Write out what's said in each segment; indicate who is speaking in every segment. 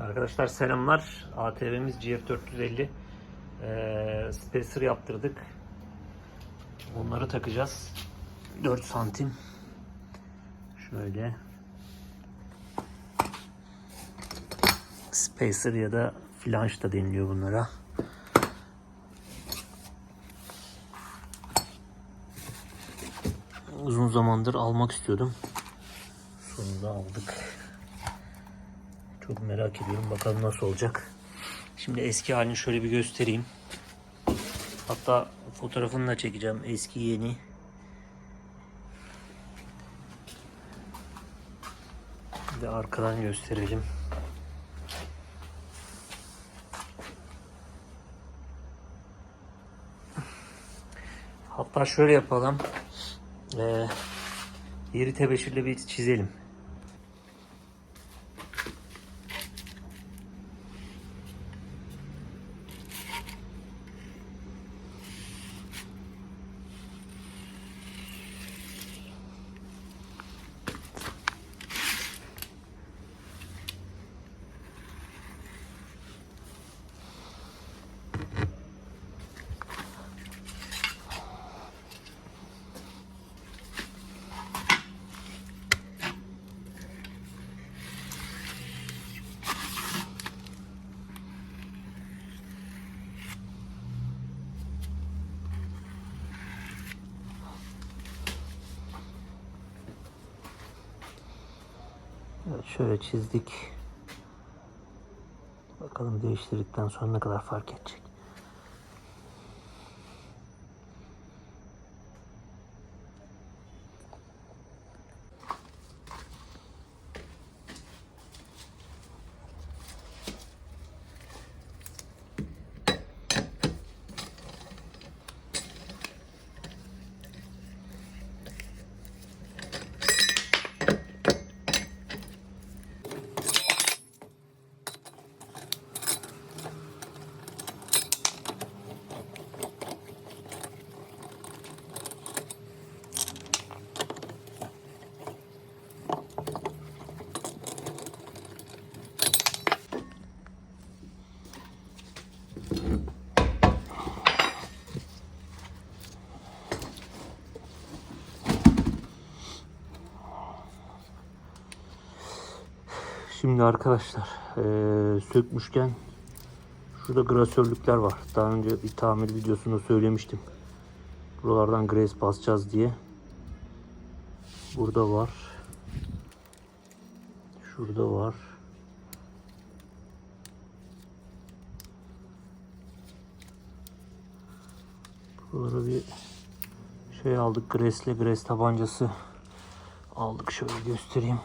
Speaker 1: Arkadaşlar selamlar. ATV'miz GF450 ee, spacer yaptırdık. Onları takacağız. 4 santim. Şöyle. Spacer ya da flanş da deniliyor bunlara. Uzun zamandır almak istiyordum. Sonunda aldık. Çok merak ediyorum. Bakalım nasıl olacak. Şimdi eski halini şöyle bir göstereyim. Hatta fotoğrafını da çekeceğim. Eski yeni. Bir de arkadan gösterelim. Hatta şöyle yapalım. Ee, yeri tebeşirle bir çizelim. Evet şöyle çizdik. Bakalım değiştirdikten sonra ne kadar fark edecek. Şimdi arkadaşlar eee, sökmüşken şurada grasörlükler var. Daha önce bir tamir videosunda söylemiştim. Buralardan grace basacağız diye. Burada var. Şurada var. Buralara bir şey aldık. Grace'le grace tabancası aldık. Şöyle göstereyim.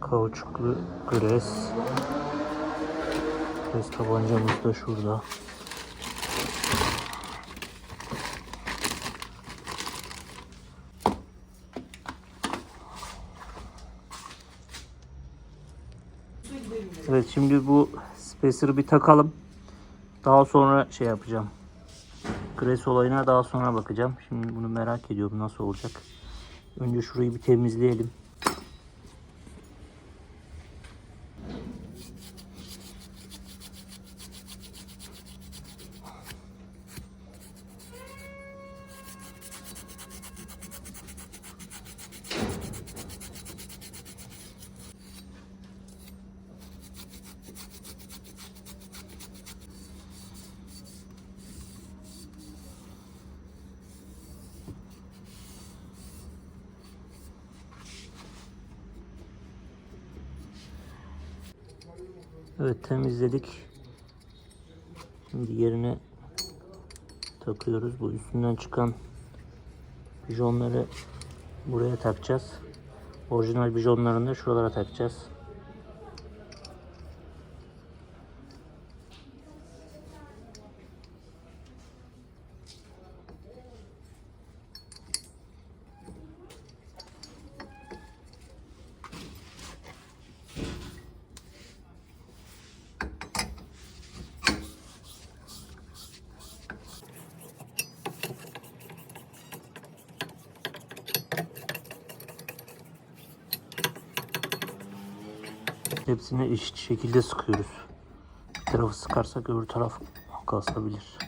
Speaker 1: Kauçuklu gres. Gres tabancamız da şurada. Evet şimdi bu spacer'ı bir takalım. Daha sonra şey yapacağım. Gres olayına daha sonra bakacağım. Şimdi bunu merak ediyorum nasıl olacak. Önce şurayı bir temizleyelim. Evet temizledik. Şimdi yerine takıyoruz. Bu üstünden çıkan bijonları buraya takacağız. Orijinal bijonlarını da şuralara takacağız. Hepsini eşit şekilde sıkıyoruz. Bir tarafı sıkarsak öbür taraf kasabilir.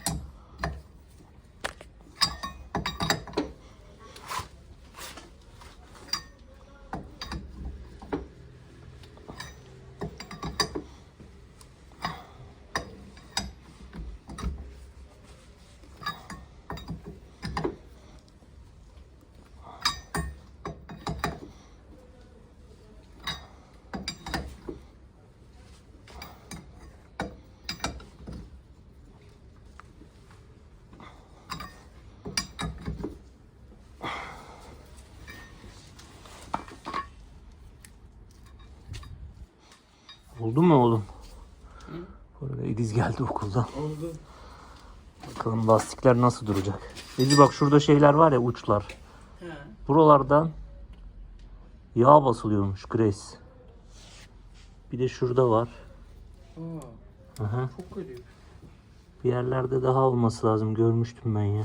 Speaker 1: Oldu mu oğlum? Oraya İdiz geldi okuldan.
Speaker 2: Oldu.
Speaker 1: Bakalım lastikler nasıl duracak. Ediz bak şurada şeyler var ya uçlar.
Speaker 2: He.
Speaker 1: Buralardan yağ basılıyormuş Grace. Bir de şurada var.
Speaker 2: Aa,
Speaker 1: Aha.
Speaker 2: çok garip.
Speaker 1: Bir yerlerde daha olması lazım. Görmüştüm ben ya.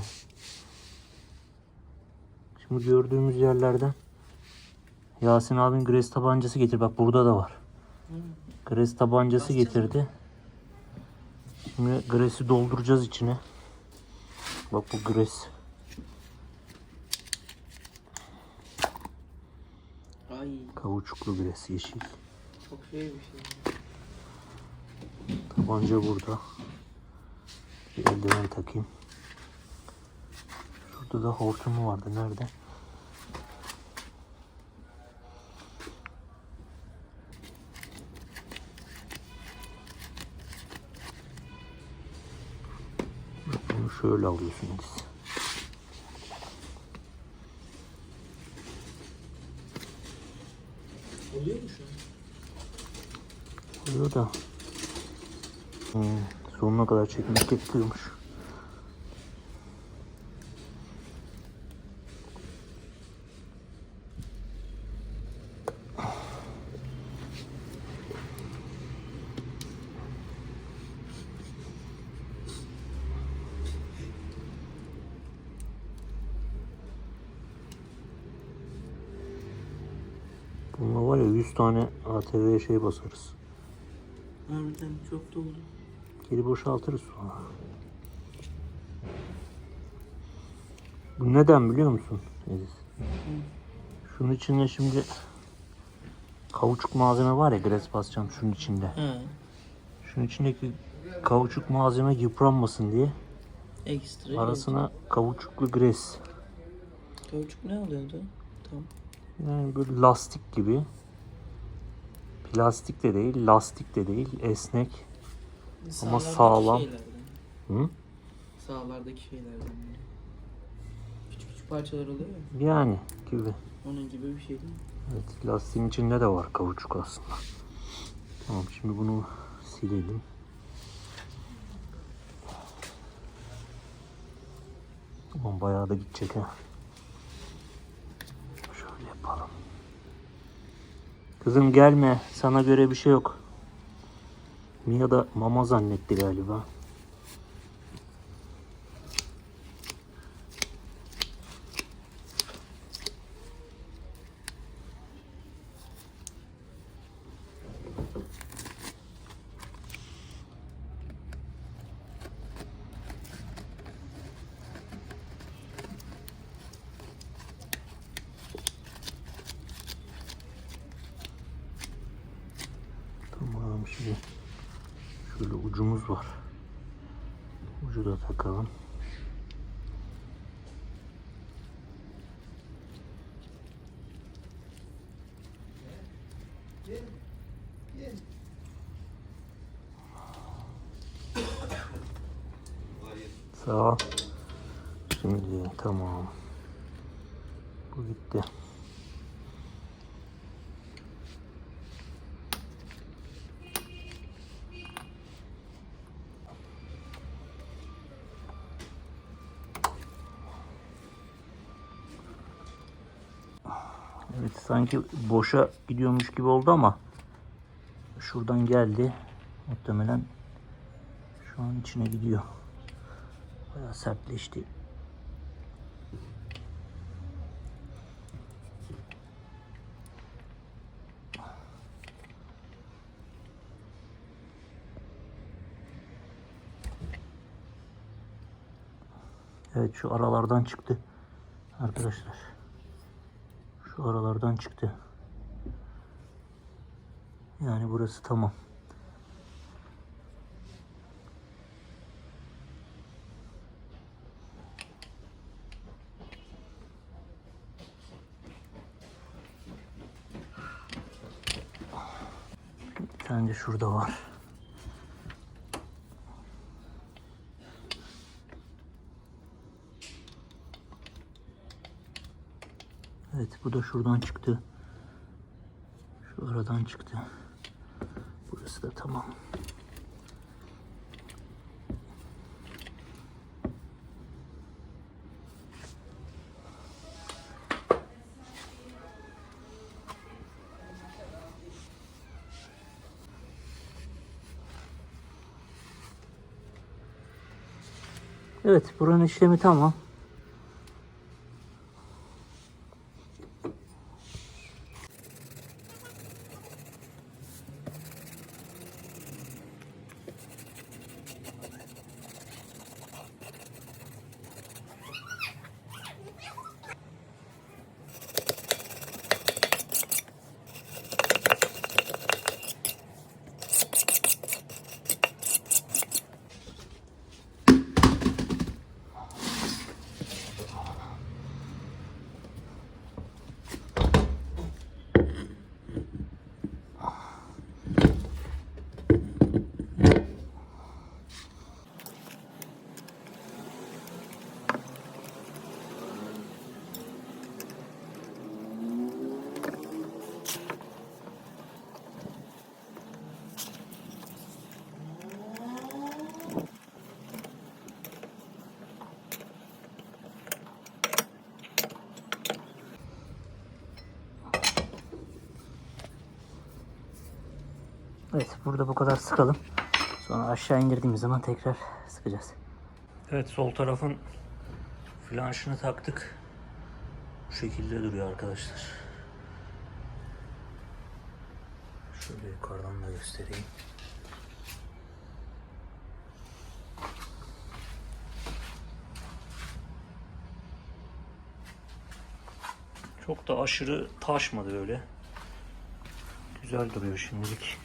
Speaker 1: Şimdi gördüğümüz yerlerden Yasin abin Grace tabancası getir. Bak burada da var. Grace tabancası getirdi. Şimdi Grace'i dolduracağız içine. Bak bu Grace.
Speaker 2: Ay
Speaker 1: Kavuçuklu Grace yeşil.
Speaker 2: çok şey bir şey.
Speaker 1: Tabanca burada. Bir eldiven takayım. Şurada da hortumu vardı. Nerede? Bunu şöyle alıyorsunuz.
Speaker 2: Oluyor mu şu an?
Speaker 1: Oluyor da. Hmm, sonuna kadar çekmek gerekiyormuş. Bununla var ya 100 tane ATV şey basarız.
Speaker 2: Harbiden çok doldu.
Speaker 1: Geri boşaltırız sonra. Bu neden biliyor musun? Ediz? Şunun içinde şimdi kauçuk malzeme var ya gres basacağım şunun içinde.
Speaker 2: He.
Speaker 1: Şunun içindeki kauçuk malzeme yıpranmasın diye
Speaker 2: Ekstra.
Speaker 1: arasına kauçuklu gres.
Speaker 2: Kauçuk ne alıyordu? Tam.
Speaker 1: Yani böyle lastik gibi. Plastik de değil, lastik de değil, esnek.
Speaker 2: Sağlardaki
Speaker 1: sağlam.
Speaker 2: Şeylerden.
Speaker 1: Hı?
Speaker 2: Sağlardaki şeylerden. yani. Küçük küçük parçalar oluyor ya.
Speaker 1: Yani gibi.
Speaker 2: Onun gibi bir şey değil mi?
Speaker 1: Evet, lastiğin içinde de var kauçuk aslında. Tamam, şimdi bunu silelim. Tamam, bayağı da gidecek ha. Şöyle yapalım. Kızım gelme, sana göre bir şey yok. Mia da mama zannetti galiba. Tamam şimdi şöyle ucumuz var. Ucu da takalım. Sağ ol. Şimdi tamam. Bu gitti. sanki boşa gidiyormuş gibi oldu ama şuradan geldi. Muhtemelen şu an içine gidiyor. Bayağı sertleşti. Evet şu aralardan çıktı arkadaşlar. Şu aralardan çıktı. Yani burası tamam. Bir tane de şurada var. Evet bu da şuradan çıktı. Şu aradan çıktı. Burası da tamam. Evet buranın işlemi tamam. Evet burada bu kadar sıkalım. Sonra aşağı indirdiğimiz zaman tekrar sıkacağız. Evet sol tarafın flanşını taktık. Bu şekilde duruyor arkadaşlar. Şöyle yukarıdan da göstereyim. Çok da aşırı taşmadı öyle. Güzel duruyor şimdilik.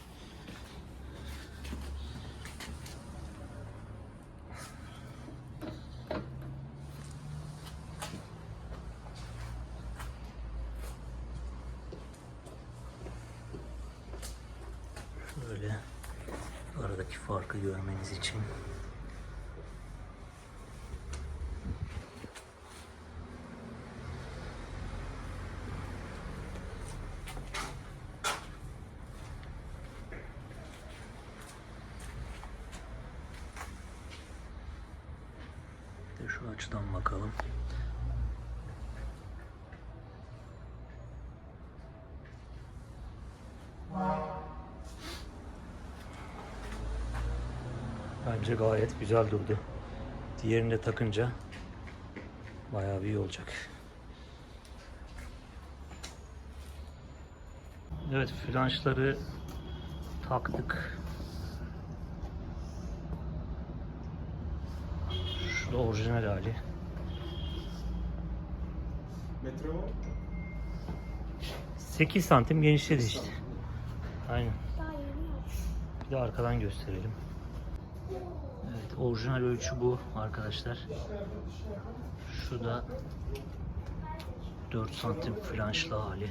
Speaker 1: Şöyle aradaki farkı görmeniz için. Bir de şu açıdan bakalım. Bence gayet güzel durdu. Diğerini de takınca bayağı bir iyi olacak. Evet flanşları taktık. Da orijinal hali.
Speaker 3: Metre var.
Speaker 1: 8 santim genişledi işte. Aynen.
Speaker 4: Daha yeni yok.
Speaker 1: Bir de arkadan gösterelim. Evet, orijinal ölçü bu arkadaşlar. Şu da 4 santim flanşlı hali.